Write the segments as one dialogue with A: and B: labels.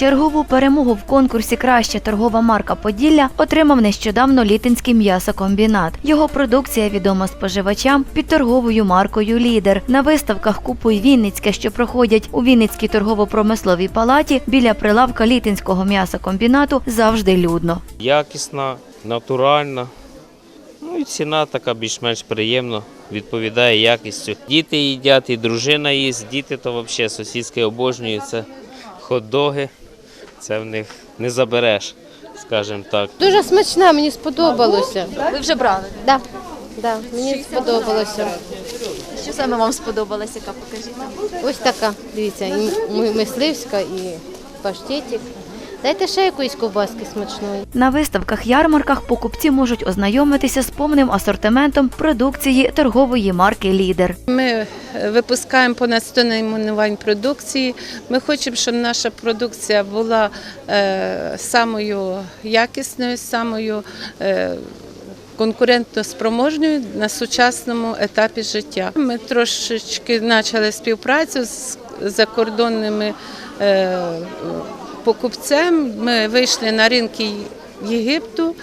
A: Чергову перемогу в конкурсі Краща торгова марка Поділля отримав нещодавно літинський м'ясокомбінат. Його продукція відома споживачам під торговою маркою Лідер. На виставках Купуй Вінницьке, що проходять у Вінницькій торгово-промисловій палаті, біля прилавка літинського м'ясокомбінату завжди людно.
B: якісна, натуральна. Ну і ціна така більш-менш приємна, відповідає якістю. Діти їдять, і дружина їсть, діти то взагалі сусідське обожнюють. Це хот-доги, це в них не забереш, скажімо так.
C: Дуже смачна, мені сподобалося.
D: Ви вже брали.
C: Да, да, мені сподобалося.
D: Що саме вам сподобалося, яка покажіть?
C: Ось така, дивіться, і ми- мисливська, і паштетик. Дайте ще якоїсь ковбаски смачної.
A: На виставках ярмарках покупці можуть ознайомитися з повним асортиментом продукції торгової марки Лідер.
E: Ми е, випускаємо понад 100 найменувань продукції. Ми хочемо, щоб наша продукція була е, самою якісною, самою е, конкурентноспроможною на сучасному етапі життя. Ми трошечки почали співпрацю з закордонними покупцем. Ми вийшли на ринки Єгипту.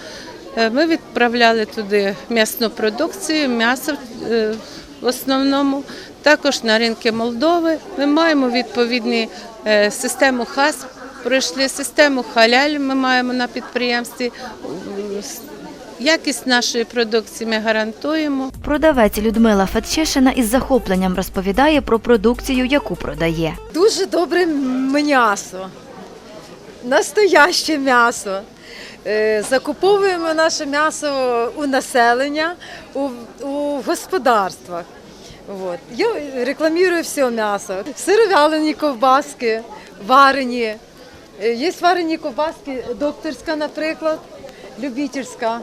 E: Е, Ми відправляли туди м'ясну продукцію, м'ясо е, в основному. Також на ринки Молдови. Ми маємо відповідну е, систему ХАС, пройшли систему халяль. Ми маємо на підприємстві. Якість нашої продукції ми гарантуємо.
A: Продавець Людмила Фетчишина із захопленням розповідає про продукцію, яку продає.
F: Дуже добре м'ясо, настояще м'ясо. Е, Закуповуємо наше м'ясо у населення, у, у господарствах. Вот. Я рекламую все м'ясо. Сировялені ковбаски, варені. Е, Є варені ковбаски, докторська, наприклад, любительська.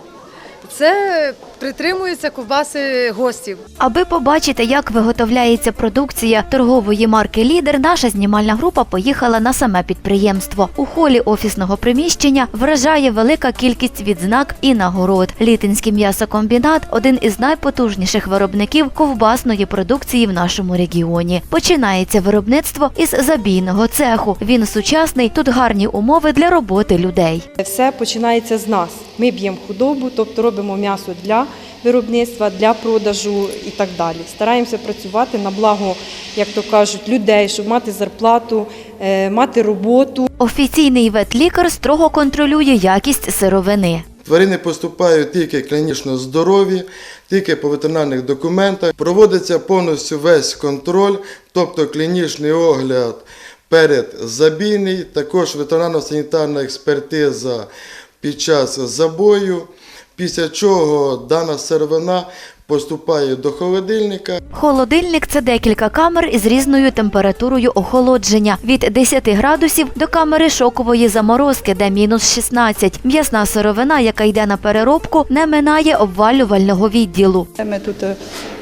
F: Це притримуються ковбаси гостів.
A: Аби побачити, як виготовляється продукція торгової марки Лідер, наша знімальна група поїхала на саме підприємство. У холі офісного приміщення вражає велика кількість відзнак і нагород. Літинський м'ясокомбінат один із найпотужніших виробників ковбасної продукції в нашому регіоні. Починається виробництво із забійного цеху. Він сучасний, тут гарні умови для роботи людей.
G: Все починається з нас. Ми б'ємо худобу, тобто робимо м'ясо для виробництва, для продажу і так далі. Стараємося працювати на благо, як то кажуть, людей, щоб мати зарплату, е, мати роботу.
A: Офіційний ветлікар строго контролює якість сировини.
H: Тварини поступають тільки клінічно здорові, тільки по ветеринарних документах. Проводиться повністю весь контроль, тобто клінічний огляд передзабійний, також ветеринарно-санітарна експертиза під час забою, після чого дана сировина поступає до холодильника.
A: Холодильник це декілька камер із різною температурою охолодження від 10 градусів до камери шокової заморозки, де мінус 16. М'ясна сировина, яка йде на переробку, не минає обвалювального відділу.
I: Ми тут е,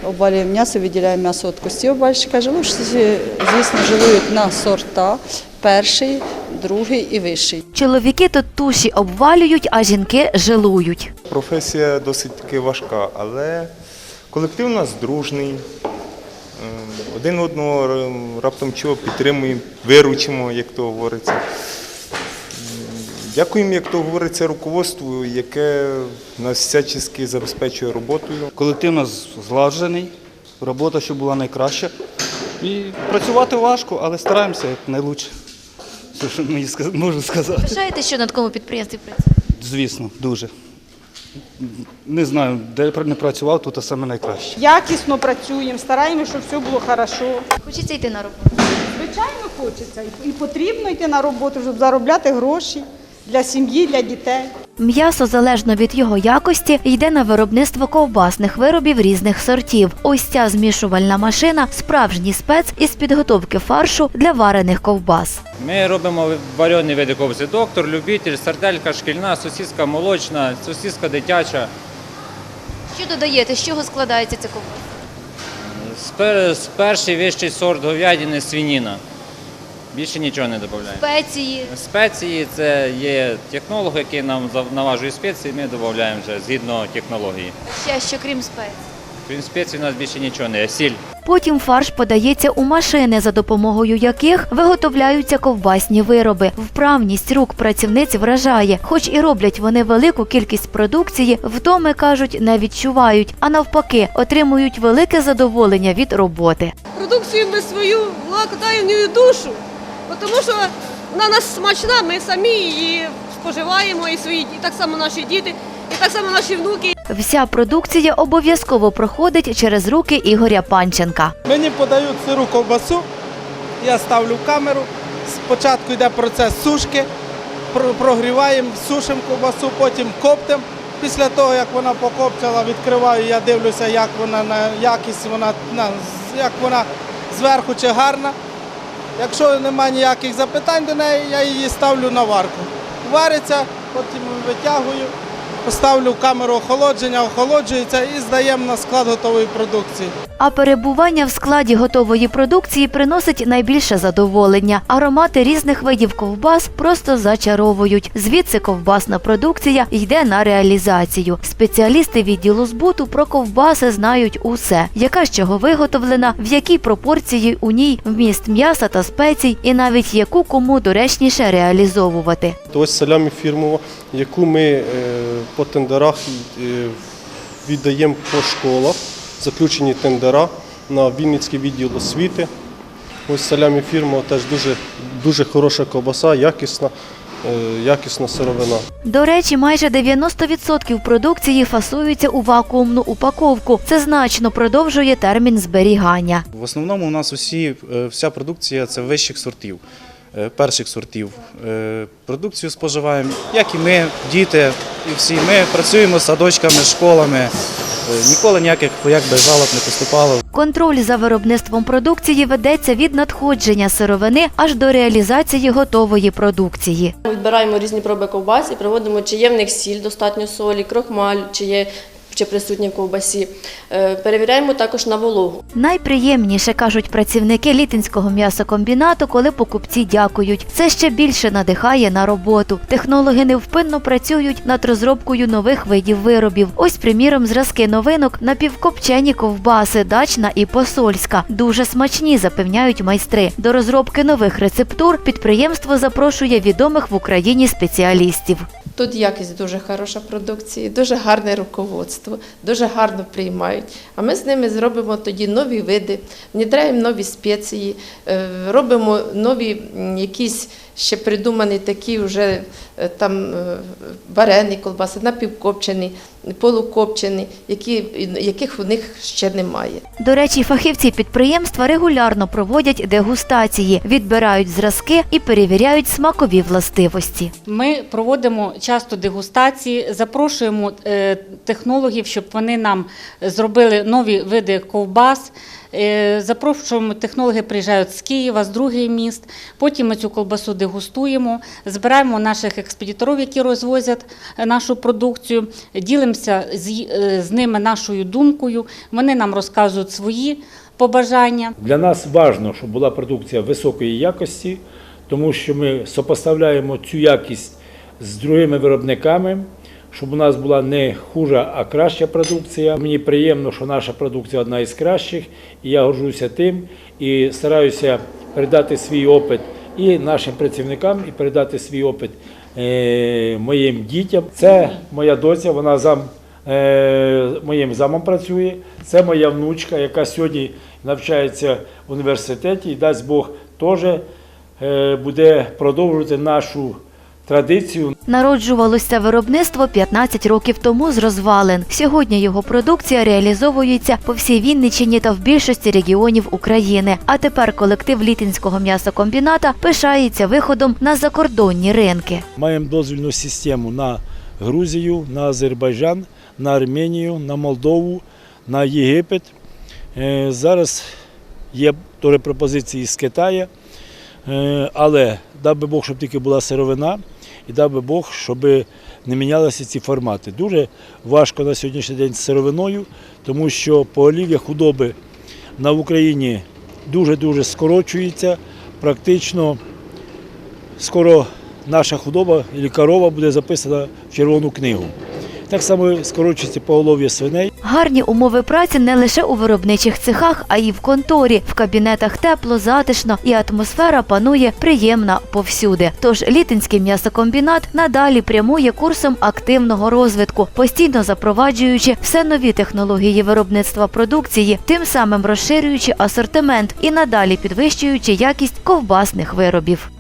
I: обвалюємо м'ясо, відділяємо м'ясо від кості обвальщика. Жилушці, звісно, жилують на сорта. Перший, другий і вищий.
A: Чоловіки тут туші обвалюють, а жінки жилують.
J: Професія досить таки важка, але колектив у нас дружний. Ем, Один одного раптом чого підтримуємо, виручимо, як то говориться. Дякуємо, як то говориться, руководству, яке нас всячески забезпечує роботою.
K: Колектив у нас злагоджений, робота, щоб була найкраща. І працювати важко, але стараємося як найлучше. Все, що мені сказ- можу сказати.
D: Пишаєте, що на такому підприємстві працює?
K: Звісно, дуже. Не знаю, де я не працював, тут саме найкраще.
G: Якісно працюємо, стараємося, щоб все було хорошо.
D: Хочеться йти на роботу.
G: Звичайно, хочеться. І потрібно йти на роботу, щоб заробляти гроші для сім'ї, для дітей.
A: М'ясо, залежно від його якості, йде на виробництво ковбасних виробів різних сортів. Ось ця змішувальна машина справжній спец із підготовки фаршу для варених ковбас.
B: Ми робимо варені види ковбаси. Доктор, любитель, сарделька шкільна, сосиска молочна, сосиска дитяча.
D: Що додаєте? З чого складається ця ковбаса?
B: Перший вищий сорт говядини свініна. Більше нічого не додаємо.
D: Спеції.
B: Спеції це є технолог, який нам наважує спеції, ми додаємо вже згідно технології.
D: Ще що крім спецій.
L: Крім спецій, у нас більше нічого не є. Сіль.
A: Потім фарш подається у машини, за допомогою яких виготовляються ковбасні вироби. Вправність рук працівниць вражає, хоч і роблять вони велику кількість продукції, вдоми кажуть, не відчувають, а навпаки, отримують велике задоволення від роботи.
M: продукцію ми свою вкладаємо в неї душу, тому що вона нас смачна, ми самі її споживаємо, і свої, і так само наші діти, і так само наші внуки.
A: Вся продукція обов'язково проходить через руки Ігоря Панченка.
N: Мені подають сиру ковбасу, я ставлю камеру. Спочатку йде процес сушки, прогріваємо, сушимо ковбасу, потім коптимо. Після того, як вона покоптила, відкриваю, я дивлюся, як вона на якість, вона на, як вона зверху чи гарна. Якщо немає ніяких запитань до неї, я її ставлю на варку. Вариться, потім витягую, поставлю камеру охолодження, охолоджується і здаємо на склад готової продукції.
A: А перебування в складі готової продукції приносить найбільше задоволення. Аромати різних видів ковбас просто зачаровують. Звідси ковбасна продукція йде на реалізацію. Спеціалісти відділу збуту про ковбаси знають усе, яка з чого виготовлена, в якій пропорції у ній вміст м'яса та спецій, і навіть яку кому доречніше реалізовувати.
O: То ось салямі фірмова, яку ми е, по тендерах е, віддаємо по школах, заключені тендера на Вінницький відділ освіти. Ось салямі фірмова теж дуже, дуже хороша ковбаса, якісна, е, якісна сировина.
A: До речі, майже 90% продукції фасуються у вакуумну упаковку. Це значно продовжує термін зберігання.
K: В основному у нас усі, вся продукція це вищих сортів, перших сортів. Е, Продукцію споживаємо, як і ми, діти, і всі. Ми працюємо з садочками, школами. Е, Ніколи ніяких якби, жалоб не поступало.
A: Контроль за виробництвом продукції ведеться від надходження сировини аж до реалізації готової продукції.
P: Ми відбираємо різні проби ковбас і проводимо, чи є в них сіль, достатньо солі, крохмаль, чи є чи присутні в ковбасі. Е, Перевіряємо також на вологу.
A: Найприємніше кажуть працівники літинського м'ясокомбінату, коли покупці дякують. Це ще більше надихає на роботу. Технологи невпинно працюють над розробкою нових видів виробів. Ось, приміром, зразки новинок напівкопчені ковбаси, дачна і посольська. Дуже смачні, запевняють майстри. До розробки нових рецептур підприємство запрошує відомих в Україні спеціалістів.
Q: Тут якість дуже хороша продукції, дуже гарне руководство, дуже гарно приймають. А ми з ними зробимо тоді нові види, внідряємо нові спеції, е, робимо нові якісь ще придумані такі вже е, там е, варені колбаси, напівкопчені, полукопчені, які, яких у них ще немає.
A: До речі, фахівці підприємства регулярно проводять дегустації, відбирають зразки і перевіряють смакові властивості.
R: Ми проводимо часто дегустації, запрошуємо е, технологів, щоб вони нам зробили нові види ковбас. Е, Запрошуємо технологи, приїжджають з Києва, з других міст. Потім ми цю колбасу дегустуємо, збираємо наших експедиторів, які розвозять е, нашу продукцію, ділимося е, з ними нашою думкою. Вони нам розказують свої побажання.
S: Для нас важливо, щоб була продукція високої якості, тому що ми сопоставляємо цю якість з другими виробниками, щоб у нас була не хужа, а краща продукція. Мені приємно, що наша продукція одна із кращих, і я горжуся тим і стараюся передати свій опит і нашим працівникам, і передати свій опит е, моїм дітям. Це моя доця, вона зам е, моїм замом працює. Це моя внучка, яка сьогодні навчається в університеті, і дасть Бог теж е, буде продовжувати нашу традицію.
A: Народжувалося виробництво 15 років тому з розвалин. Сьогодні його продукція реалізовується по всій Вінниччині та в більшості регіонів України. А тепер колектив Літинського м'ясокомбіната пишається виходом на закордонні ринки.
S: Маємо дозвільну систему на Грузію, на Азербайджан, на Арменію, на Молдову, на Єгипет. Е, Зараз є теж пропозиції з Китаю, Е, але дав би Бог, щоб тільки була сировина, і дав би Бог, щоб не мінялися ці формати. Дуже важко на сьогоднішній день з сировиною, тому що поголів'я худоби на Україні дуже-дуже скорочується. Практично скоро наша худоба і корова буде записана в червону книгу. Так само скорочується поголов'я свиней.
A: Гарні умови праці не лише у виробничих цехах, а й в конторі. В кабінетах тепло, затишно і атмосфера панує приємна повсюди. Тож Літинський м'ясокомбінат надалі прямує курсом активного розвитку, постійно запроваджуючи все нові технології виробництва продукції, тим самим розширюючи асортимент і надалі підвищуючи якість ковбасних виробів.